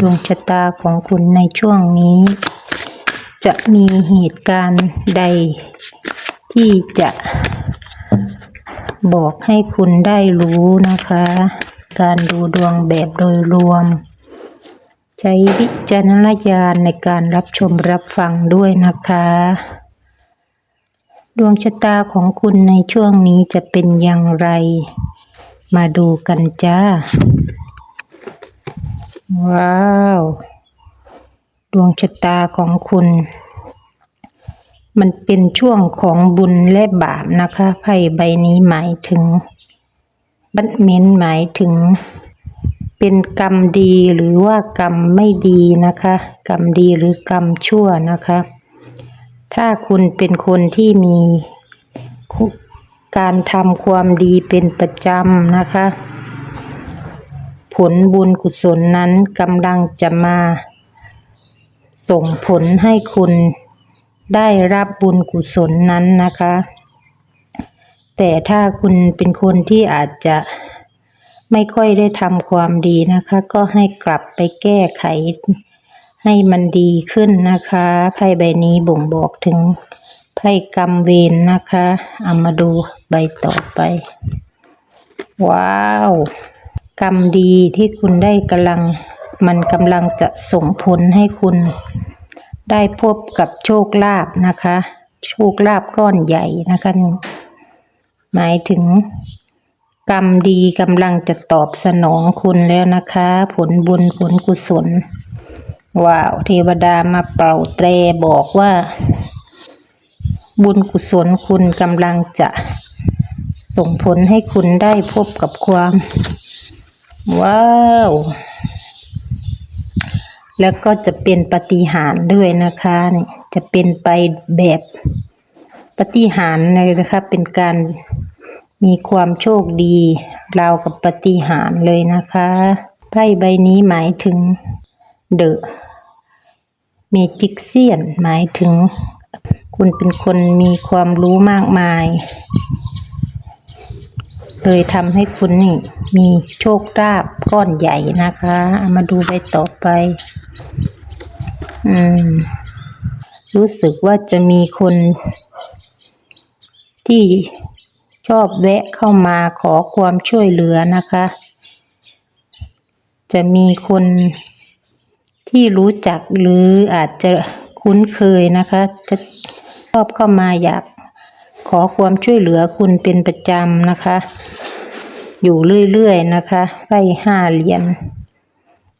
ดวงชะตาของคุณในช่วงนี้ จะมีเหตุการณ์ใด ที่จะบอกให้คุณได้รู้นะคะ การดูดวงแบบโดยรวม ใช้วิจารณญาณในการรับชมรับฟังด้วยนะคะ ดวงชะตาของคุณในช่วงนี้จะเป็นอย่างไร มาดูกันจ้า ว้าว ดวงชะตาของคุณ มันเป็นช่วงของบุญและบาปนะคะไพ่ใบนี้หมายถึง บัตเมนหมายถึง เป็นกรรมดีหรือว่ากรรมไม่ดีนะคะ กรรมดีหรือกรรมชั่วนะคะ ถ้าคุณเป็นคนที่มีการทำความดีเป็นประจำนะคะ ผลบุญกุศลนั้นกำลังจะมา ส่งผลให้คุณได้รับบุญกุศลนั้นนะคะ แต่ถ้าคุณเป็นคนที่อาจจะไม่ค่อยได้ทำความดีนะคะ ก็ให้กลับไปแก้ไข ให้มันดีขึ้นนะคะไพ่ใบนี้บ่งบอกถึงไพ่กรรมเวรนนะคะเอามาดูใบต่อไป ว้าว กรรมดีที่คุณได้กำลัง มันกำลังจะส่งผลให้คุณ ได้พบกับโชคลาภนะคะ โชคลาภก้อนใหญ่นะคะนี่หมายถึง กรรมดีกำลังจะตอบสนองคุณแล้วนะคะ ผลบุญผลกุศล ว้าว เทวดามาเป่าแตรบอกว่า บุญกุศลคุณกำลังจะส่งผลให้คุณได้พบกับความ ว้าว แล้วก็จะเป็นปฏิหารด้วยนะคะนี่จะเป็นไปแบบปฏิหารเลยนะคะเป็นการมีความโชคดีราวกับปฏิหารเลยนะคะไพ่ใบนี้หมายถึงเดอะเมจิกเซียนหมายถึง คุณเป็นคนมีความรู้มากมาย เลยทำให้คุณนี่มีโชคลาภก้อนใหญ่นะคะามาดูใบต่อไป อืม รู้สึกว่าจะมีคน ที่ชอบแวะเข้ามาขอความช่วยเหลือนะคะ จะมีคนที่รู้จักหรืออาจจะคุ้นเคยนะคะ จะชอบเข้ามาอยาก ขอความช่วยเหลือคุณเป็นประจำนะคะ อยู่เรื่อยๆนะคะไพ่ห้าเหรียญ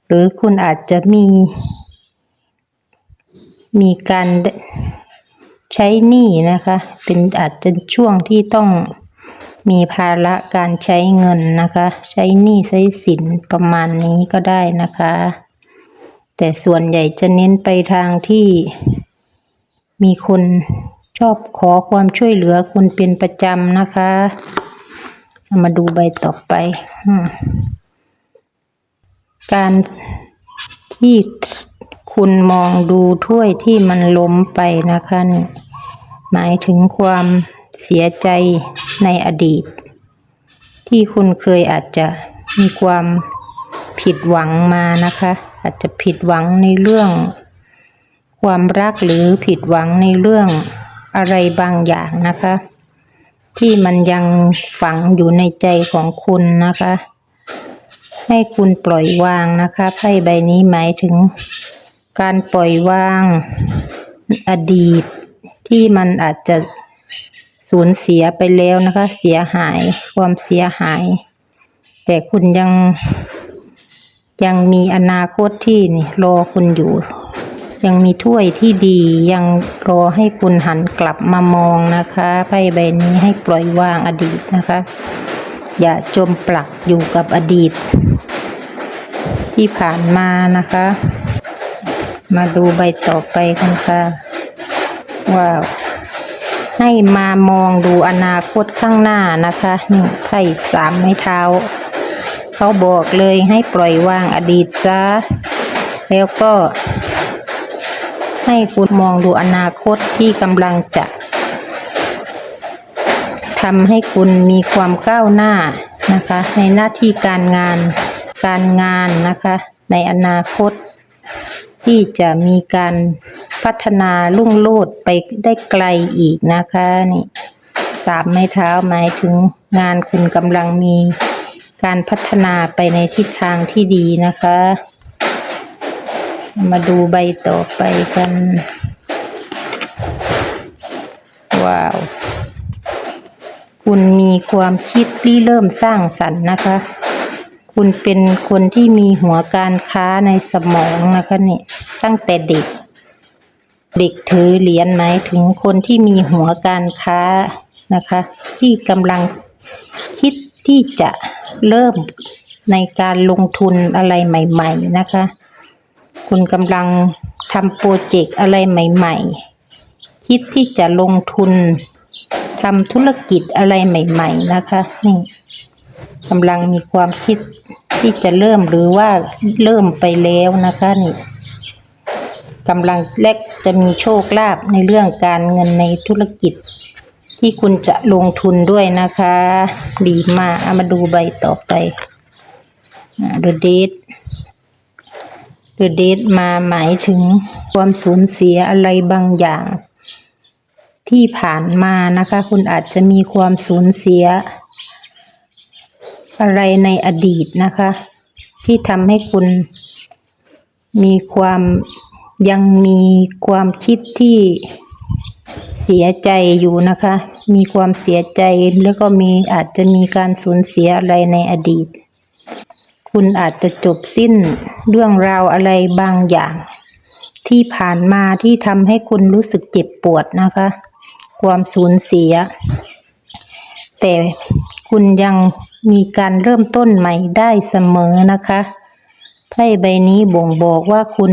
หรือคุณอาจจะมี มีการใช้หนี้นะคะ เป็นอาจจะช่วงที่ต้องมีภาระการใช้เงินนะคะ ใช้หนี้ใช้สินประมาณนี้ก็ได้นะคะ แต่ส่วนใหญ่จะเน้นไปทางที่มีคน ชอบขอความช่วยเหลือคุณเป็นประจำนะคะ มาดูใบต่อไปอการที่คุณมองดูถ้วยที่มันล้มไปนะคะนี่หมายถึงความเสียใจในอดีต ที่คุณเคยอาจจะมีความผิดหวังมานะคะ อาจจะผิดหวังในเรื่อง ความรักหรือผิดหวังในเรื่อง อะไรบางอย่างนะคะ ที่มันยังฝังอยู่ในใจของคุณนะคะ ให้คุณปล่อยวางนะคะไพ่ใบนี้หมายถึงการปล่อยวางอดีต ที่มันอาจจะสูญเสียไปแล้วนะคะ เสียหายความเสียหาย แต่คุณยังยังมีอนาคตที่นี่รอคุณอยู่ ยังมีถ้วยที่ดียังรอให้คุณหันกลับมามองนะคะไพ่ใบนี้ให้ปล่อยวางอดีตนะคะ อย่าจมปลักอยู่กับอดีต ที่ผ่านมานะคะ มาดูใบต่อไปกันค่ะว้าวให้มามองดูอนาคตข้างหน้านะคะนี่ไพ่สามไม้เท้า เขาบอกเลยให้ปล่อยวางอดีตซะแล้วก็ ให้คุณมองดูอนาคตที่กำลังจะทำให้คุณมีความก้าวหน้านะคะ ในหน้าที่การงานการงานนะคะ ในอนาคต ที่จะมีการพัฒนาลุ่งโลดไปได้ไกลอีกนะคะนี่สามไม้เท้าหมายถึงงานคุณกำลังมีการพัฒนาไปในทิศทางที่ดีนะคะ มาดูใบต่อไปกัน ว้าว คุณมีความคิดริเริ่มสร้างสรรค์นะคะ คุณเป็นคนที่มีหัวการค้าในสมองนะคะนี่ตั้งแต่เด็ก เด็กถือเหรียญหมายถึงคนที่มีหัวการค้านะคะ ที่กำลังคิดที่จะเริ่มในการลงทุนอะไรใหม่ ๆ นะคะ คุณกำลังทำโปรเจกต์อะไรใหม่ ๆ คิดที่จะลงทุนทำธุรกิจอะไรใหม่ ๆ นะคะนี่กำลังมีความคิดที่จะเริ่มหรือว่าเริ่มไปแล้วนะคะนี่กำลังและจะมีโชคลาภในเรื่องการเงินในธุรกิจ ที่คุณจะลงทุนด้วยนะคะ ดีมากเอามาดูใบต่อไปเด ดทเดอะเดทมาหมายถึงความสูญเสียอะไรบางอย่าง ที่ผ่านมานะคะ คุณอาจจะมีความสูญเสีย อะไรในอดีตนะคะ ที่ทำให้คุณมีความยังมีความคิดที่เสียใจอยู่นะคะ มีความเสียใจแล้วก็มีอาจจะมีการสูญเสียอะไรในอดีต คุณอาจจะจบสิ้นเรื่องราวอะไรบางอย่าง ที่ผ่านมาที่ทำให้คุณรู้สึกเจ็บปวดนะคะ ความสูญเสีย แต่คุณยังมีการเริ่มต้นใหม่ได้เสมอนะคะไพ่ใบนี้บ่งบอกว่าคุณ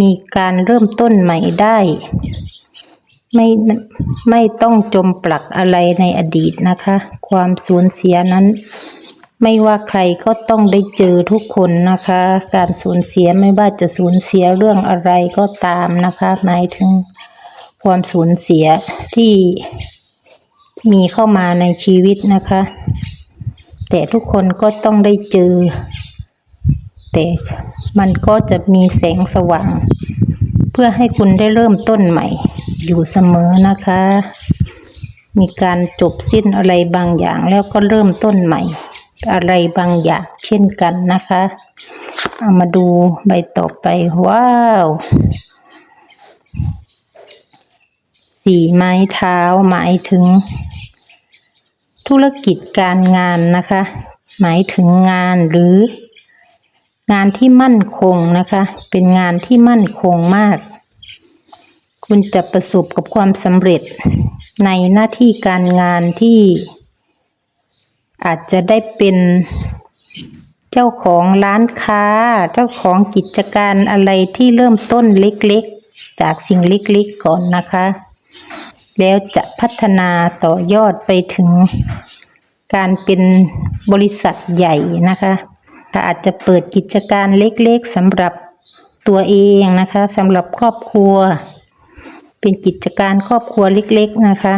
มีการเริ่มต้นใหม่ได้ ไม่ไม่ต้องจมปลักอะไรในอดีตนะคะ ความสูญเสียนั้น ไม่ว่าใครก็ต้องได้เจอทุกคนนะคะ การสูญเสียไม่ว่าจะสูญเสียเรื่องอะไรก็ตามนะคะ หมายถึงความสูญเสียที่มีเข้ามาในชีวิตนะคะ แต่ทุกคนก็ต้องได้เจอ แต่มันก็จะมีแสงสว่าง เพื่อให้คุณได้เริ่มต้นใหม่ อยู่เสมอนะคะ มีการจบสิ้นอะไรบางอย่างแล้วก็เริ่มต้นใหม่ อะไรบางอย่างเช่นกันนะคะ เอามาดูใบต่อไป ว้าว สีไม้เท้าหมายถึง ธุรกิจการงานนะคะ หมายถึงงานหรือ งานที่มั่นคงนะคะ เป็นงานที่มั่นคงมาก คุณจะประสบกับความสำเร็จในหน้าที่การงานที่ อาจจะได้เป็นเจ้าของร้านค้า เจ้าของกิจการอะไรที่เริ่มต้นเล็กๆ จากสิ่งเล็กๆก่อนนะคะ แล้วจะพัฒนาต่อยอดไปถึงการเป็นบริษัทใหญ่นะคะอาจจะเปิดกิจการเล็กๆสำหรับตัวเองนะคะสำหรับครอบครัว เป็นกิจการครอบครัวเล็กๆนะคะ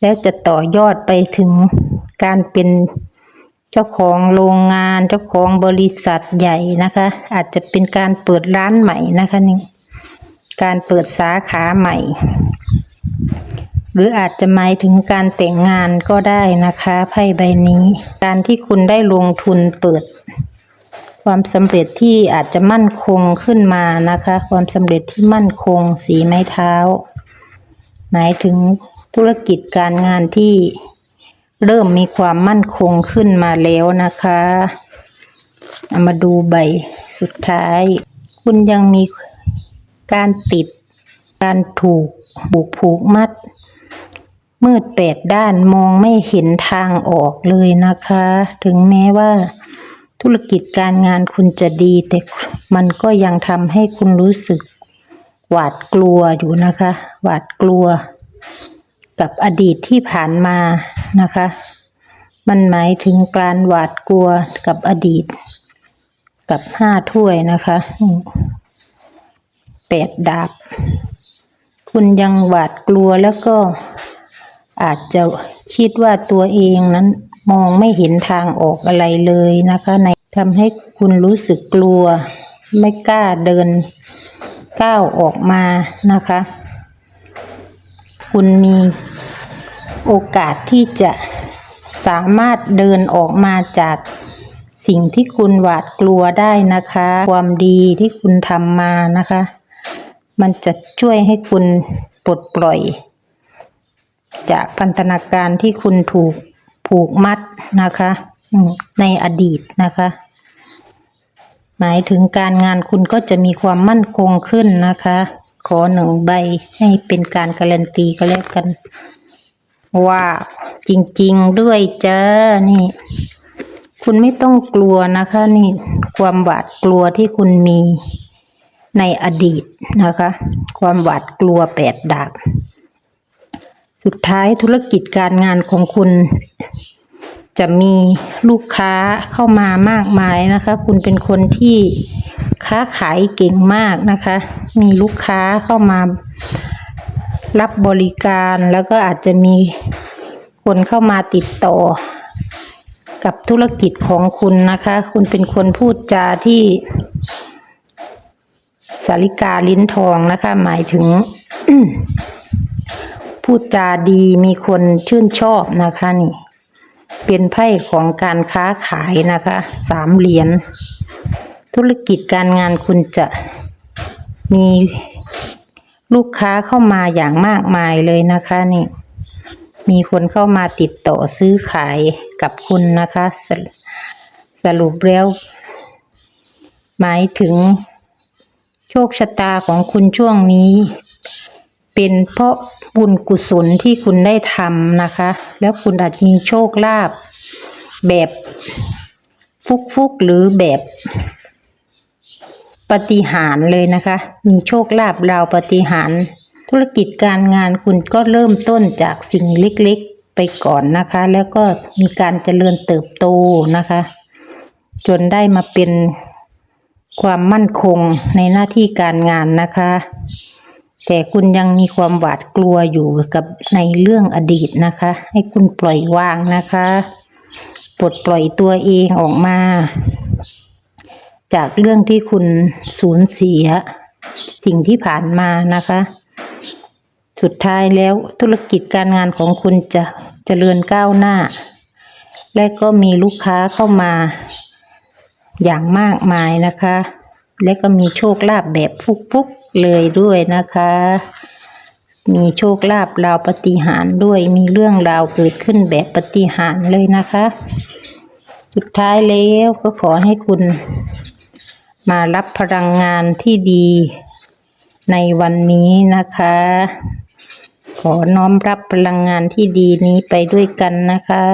แล้วจะต่อยอดไปถึง การเป็นเจ้าของโรงงานเจ้าของบริษัทใหญ่นะคะ อาจจะเป็นการเปิดร้านใหม่นะคะนี่การเปิดสาขาใหม่ หรืออาจจะหมายถึงการแต่งงานก็ได้นะคะไพ่ใบนี้ การที่คุณได้ลงทุนเปิด ความสำเร็จที่อาจจะมั่นคงขึ้นมานะคะ ความสำเร็จที่มั่นคงสีไม้เท้า หมายถึงธุรกิจการงานที่ เริ่มมีความมั่นคงขึ้นมาแล้วนะคะามาดูใบสุดท้าย คุณยังมีการติด การถูกบุกผูกมัด มืดแปดด้านมองไม่เห็นทางออกเลยนะคะ ถึงแม้ว่า ธุรกิจการงานคุณจะดี แต่มันก็ยังทำให้คุณรู้สึก หวาดกลัวอยู่นะคะ หวาดกลัว กับอดีตที่ผ่านมานะคะ มันหมายถึงการหวาดกลัวกับอดีต กับห้าถ้วยนะคะแปดดาบ คุณยังหวาดกลัวแล้วก็อาจจะคิดว่าตัวเองนั้นมองไม่เห็นทางออกอะไรเลยนะคะในทำให้คุณรู้สึกกลัว ไม่กล้าเดินก้าวออกมานะคะ คุณมีโอกาสที่จะสามารถเดินออกมาจากสิ่งที่คุณหวาดกลัวได้นะคะ ความดีที่คุณทำมานะคะ มันจะช่วยให้คุณปลดปล่อย จากพันธนาการที่คุณถูกผูกมัดนะคะในอดีตนะคะ หมายถึงการงานคุณก็จะมีความมั่นคงขึ้นนะคะ ขอหนึ่งใบให้เป็นการการันตีก็แล้วกันว้าจริงๆด้วยจ้านี่ คุณไม่ต้องกลัวนะคะ นี่ความหวาดกลัวที่คุณมีในอดีตนะคะ ความหวาดกลัวแปดดาบ สุดท้ายธุรกิจการงานของคุณ จะมีลูกค้าเข้ามามากมายนะคะ คุณเป็นคนที่ค้าขายเก่งมากนะคะ มีลูกค้าเข้ามารับบริการแล้วก็อาจจะมีคนเข้ามาติดต่อ กับธุรกิจของคุณนะคะ คุณเป็นคนพูดจาที่สาริกาลิ้นทองนะคะ หมายถึงพูดจาดีมีคนชื่นชอบนะคะนี่ เป็นไพ่ของการค้าขายนะคะสามเหรียญธุรกิจการงานคุณจะมีลูกค้าเข้ามาอย่างมากมายเลยนะคะนี่ มีคนเข้ามาติดต่อซื้อขายกับคุณนะคะสรสรุปแล้ว หมายถึงโชคชะตาของคุณช่วงนี้ เป็นเพราะบุญกุศลที่คุณได้ทำนะคะ แล้วคุณอาจมีโชคลาภแบบฟุกๆหรือแบบปฏิหารเลยนะคะ มีโชคลาภราวปฏิหารธุรกิจการงานคุณก็เริ่มต้นจากสิ่งเล็กๆไปก่อนนะคะ แล้วก็มีการเจริญเติบโตนะคะ จนได้มาเป็นความมั่นคงในหน้าที่การงานนะคะ แต่คุณยังมีความหวาดกลัวอยู่กับในเรื่องอดีตนะคะ ให้คุณปล่อยวางนะคะปลดปล่อยตัวเองออกมา จากเรื่องที่คุณสูญเสีย สิ่งที่ผ่านมานะคะ สุดท้ายแล้วธุรกิจการงานของคุณจะเจริญก้าวหน้า และก็มีลูกค้าเข้ามาอย่างมากมายนะคะ และก็มีโชคลาภแบบฟุกๆเลยด้วยนะคะ มีโชคลาภราวปฏิหารด้วยมีเรื่องราวเกิดขึ้นแบบปฏิหารเลยนะคะ สุดท้ายแล้วก็ขอให้คุณมารับพลังงานที่ดีในวันนี้นะคะ ขอน้อมรับพลังงานที่ดีนี้ไปด้วยกันนะคะ